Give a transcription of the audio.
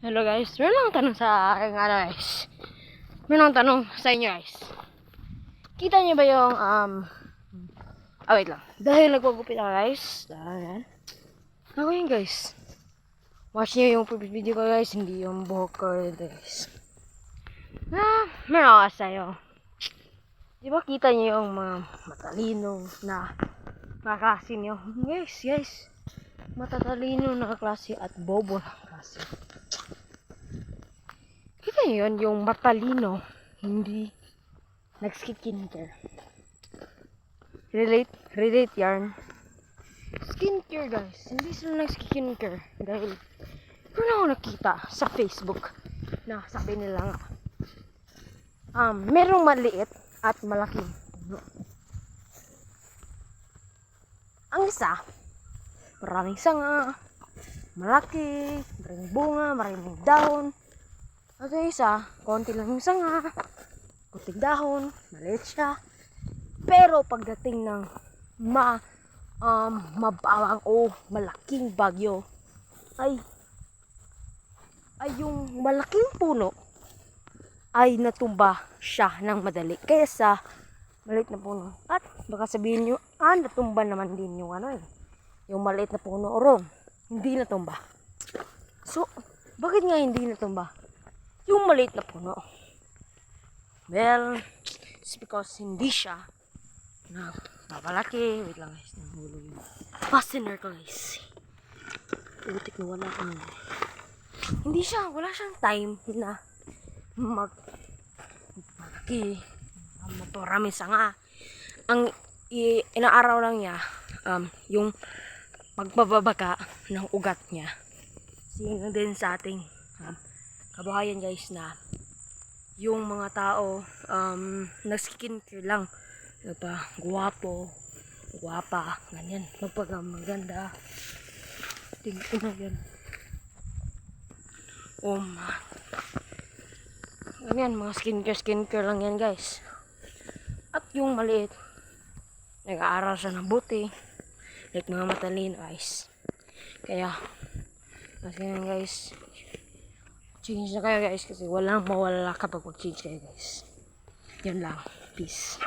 Hello guys, meron lang tanong sa akin ano guys. Meron lang tanong sa inyo guys. Kita niyo ba yung um Ah, wait lang. Dahil nagpagupit ako guys. Dahil yan. Ako yun guys. Watch niyo yung previous video ko guys, hindi yung buhok ko guys. Ah, meron ako sa'yo. Di ba kita niyo yung mga matalino na na klase niyo? Guys, guys. Matatalino na klase at bobo na klase. Kita yun, yung matalino, hindi nag-skincare. Relate, relate yarn. Skincare guys, hindi sila nag-skincare dahil meron ako nakita sa Facebook na sabi nila nga um, merong maliit at malaking. Ang isa, maraming sanga, malaki, maraming bunga, maraming dahon. At yung isa, konti lang yung sanga, kunting dahon, maliit siya. Pero pagdating ng ma um, mabawang o malaking bagyo, ay ay yung malaking puno ay natumba siya ng madali kaysa maliit na puno. At baka sabihin nyo, ah, natumba naman din yung ano eh. Yung maliit na puno ron. Hindi natumba. So, bakit nga hindi natumba? Yung maliit na puno. Well, it's because hindi siya na papalaki. Wait lang guys, nahulog yung fastener ko guys. Putik na wala kang hindi siya, wala siyang time na mag malaki maparami sanga ang i, inaaraw lang niya um, yung pagbababaga ng ugat niya. Sino din sa ating um, kabahayan guys na yung mga tao um, nag-skincare lang. Nagpa guwapo guwapa ganyan. Magpaga maganda tingin na yan? Oh man. Ganyan, mga skincare, skincare lang yan guys. At yung maliit, nag-aaral siya ng buti. Like mga matalino guys. Kaya, kasi yan guys, change na kayo guys kasi walang mawala kapag mag-change kayo guys. Yan lang. Peace.